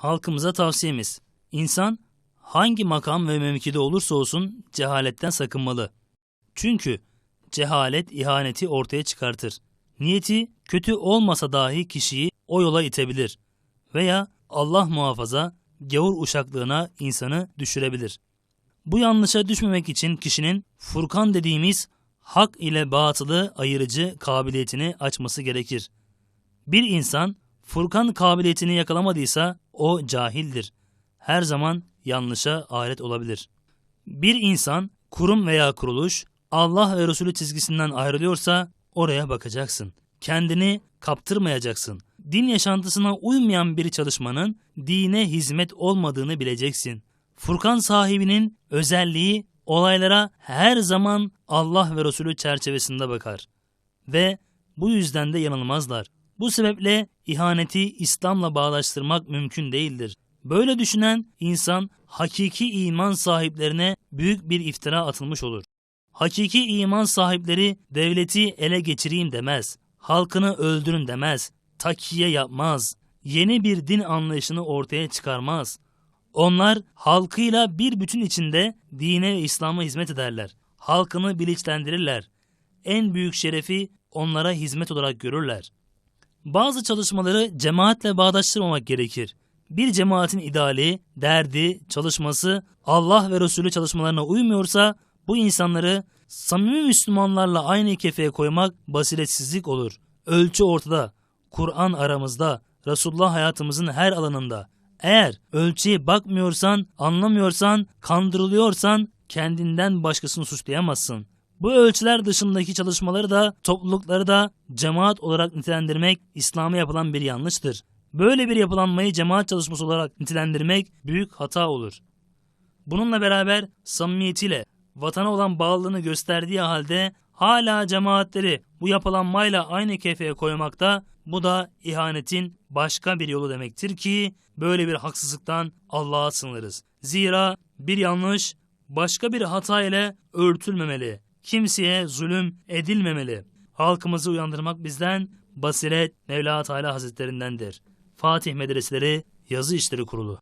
halkımıza tavsiyemiz. İnsan hangi makam ve mevkide olursa olsun cehaletten sakınmalı. Çünkü cehalet ihaneti ortaya çıkartır. Niyeti kötü olmasa dahi kişiyi o yola itebilir veya Allah muhafaza gavur uşaklığına insanı düşürebilir. Bu yanlışa düşmemek için kişinin Furkan dediğimiz hak ile batılı ayırıcı kabiliyetini açması gerekir. Bir insan Furkan kabiliyetini yakalamadıysa o cahildir. Her zaman yanlışa alet olabilir. Bir insan kurum veya kuruluş Allah ve Resulü çizgisinden ayrılıyorsa oraya bakacaksın. Kendini kaptırmayacaksın. Din yaşantısına uymayan bir çalışmanın dine hizmet olmadığını bileceksin. Furkan sahibinin özelliği olaylara her zaman Allah ve Resulü çerçevesinde bakar. Ve bu yüzden de yanılmazlar. Bu sebeple ihaneti İslam'la bağdaştırmak mümkün değildir. Böyle düşünen insan hakiki iman sahiplerine büyük bir iftira atılmış olur. Hakiki iman sahipleri devleti ele geçireyim demez, halkını öldürün demez, takiye yapmaz, yeni bir din anlayışını ortaya çıkarmaz. Onlar halkıyla bir bütün içinde dine ve İslam'a hizmet ederler. Halkını bilinçlendirirler. En büyük şerefi onlara hizmet olarak görürler. Bazı çalışmaları cemaatle bağdaştırmamak gerekir. Bir cemaatin ideali, derdi, çalışması Allah ve Resulü çalışmalarına uymuyorsa bu insanları samimi Müslümanlarla aynı kefeye koymak basiretsizlik olur. Ölçü ortada. Kur'an aramızda. Resulullah hayatımızın her alanında. Eğer ölçüye bakmıyorsan, anlamıyorsan, kandırılıyorsan kendinden başkasını suçlayamazsın. Bu ölçüler dışındaki çalışmaları da toplulukları da cemaat olarak nitelendirmek İslam'a yapılan bir yanlıştır. Böyle bir yapılanmayı cemaat çalışması olarak nitelendirmek büyük hata olur. Bununla beraber samimiyetiyle vatana olan bağlılığını gösterdiği halde hala cemaatleri bu yapılanmayla aynı kefeye koymakta bu da ihanetin başka bir yolu demektir ki böyle bir haksızlıktan Allah'a sınırız. Zira bir yanlış başka bir hata ile örtülmemeli. Kimseye zulüm edilmemeli. Halkımızı uyandırmak bizden basiret Mevla Teala Hazretlerindendir. Fatih Medreseleri Yazı İşleri Kurulu